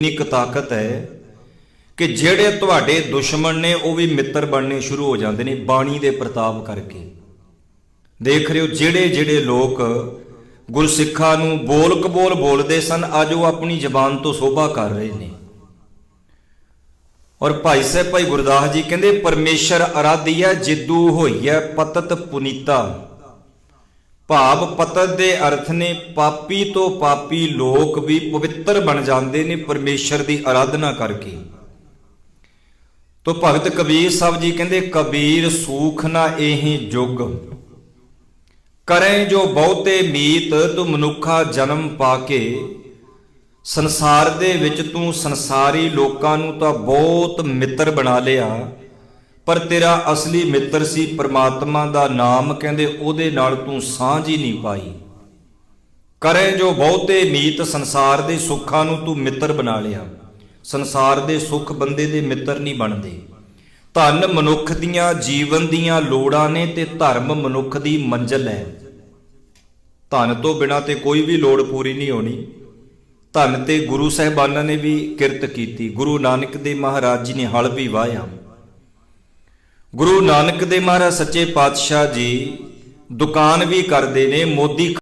ਇੱਕ ਤਾਕਤ ਹੈ ਕਿ ਜਿਹੜੇ ਤੁਹਾਡੇ ਦੁਸ਼ਮਣ ਨੇ ਉਹ ਵੀ ਮਿੱਤਰ ਬਣਨੇ ਸ਼ੁਰੂ ਹੋ ਜਾਂਦੇ ਨੇ ਬਾਣੀ ਦੇ ਪ੍ਰਤਾਪ ਕਰਕੇ। ਦੇਖ ਰਹੇ ਹੋ ਜਿਹੜੇ ਜਿਹੜੇ ਲੋਕ ਗੁਰਸਿੱਖਾਂ ਨੂੰ ਬੋਲ ਕਬੋਲ ਬੋਲਦੇ ਸਨ, ਅੱਜ ਉਹ ਆਪਣੀ ਜ਼ਬਾਨ ਤੋਂ ਸੋਭਾ ਕਰ ਰਹੇ ਨੇ। ਔਰ ਭਾਈ ਸਾਹਿਬ, ਭਾਈ ਗੁਰਦਾਸ ਜੀ ਕਹਿੰਦੇ, ਪਰਮੇਸ਼ਰ ਅਰਾਧੀਆ ਜਿੱਦੂ ਹੋਈਐ ਪਤਤ ਪੁਨੀਤਾ। ਭਾਵ ਪਤਤ ਦੇ ਅਰਥ ਨੇ, ਪਾਪੀ ਤੋਂ ਪਾਪੀ ਲੋਕ ਵੀ ਪਵਿੱਤਰ ਬਣ ਜਾਂਦੇ ਨੇ ਪਰਮੇਸ਼ਰ ਦੀ ਆਰਾਧਨਾ ਕਰਕੇ। ਤੋ ਭਗਤ ਕਬੀਰ ਸਾਹਿਬ ਜੀ ਕਹਿੰਦੇ, ਕਬੀਰ ਸੂਖ ਨਾ ਇਹੀ ਜੁਗ। ਕਰੇ ਜੋ ਬਹੁਤੇ ਮੀਤ, ਤੂੰ ਮਨੁੱਖਾ ਜਨਮ ਪਾ ਕੇ ਸੰਸਾਰ ਦੇ ਵਿੱਚ ਤੂੰ ਸੰਸਾਰੀ ਲੋਕਾਂ ਨੂੰ ਤਾਂ ਬਹੁਤ ਮਿੱਤਰ ਬਣਾ ਲਿਆ। ਪਰ ਤੇਰਾ ਅਸਲੀ ਮਿੱਤਰ ਸੀ ਪ੍ਰਮਾਤਮਾ ਦਾ ਨਾਮ, ਕਹਿੰਦੇ ਉਹਦੇ ਨਾਲ ਤੂੰ ਸਾਂਝ ਹੀ ਨਹੀਂ ਪਾਈ। ਕਰੇ ਜੋ ਬਹੁਤੇ ਮੀਤ ਸੰਸਾਰ ਦੇ ਸੁੱਖਾਂ ਨੂੰ ਤੂੰ ਮਿੱਤਰ ਬਣਾ ਲਿਆ। ਸੰਸਾਰ ਦੇ ਸੁੱਖ ਬੰਦੇ ਦੇ ਮਿੱਤਰ ਨਹੀਂ ਬਣਦੇ। ਧਨ ਮਨੁੱਖ ਦੀਆਂ, ਜੀਵਨ ਦੀਆਂ ਲੋੜਾਂ ਨੇ ਤੇ ਧਰਮ ਮਨੁੱਖ ਦੀ ਮੰਜ਼ਲ ਹੈ। ਧਨ ਤੋਂ ਬਿਨਾ ਤੇ ਕੋਈ ਵੀ ਲੋੜ ਪੂਰੀ ਨਹੀਂ ਹੋਣੀ। ਧਨ ਤੇ ਗੁਰੂ ਸਾਹਿਬਾਨਾਂ ਨੇ ਵੀ ਕਿਰਤ ਕੀਤੀ। ਗੁਰੂ ਨਾਨਕ ਦੇ ਮਹਾਰਾਜ ਜੀ ਨੇ ਹਲ ਵੀ ਵਾਹਿਆ। ਗੁਰੂ ਨਾਨਕ ਦੇ ਮਹਾਰਾਜ ਸੱਚੇ ਪਾਤਸ਼ਾਹ ਜੀ ਦੁਕਾਨ ਵੀ ਕਰਦੇ ਨੇ ਮੋਦੀ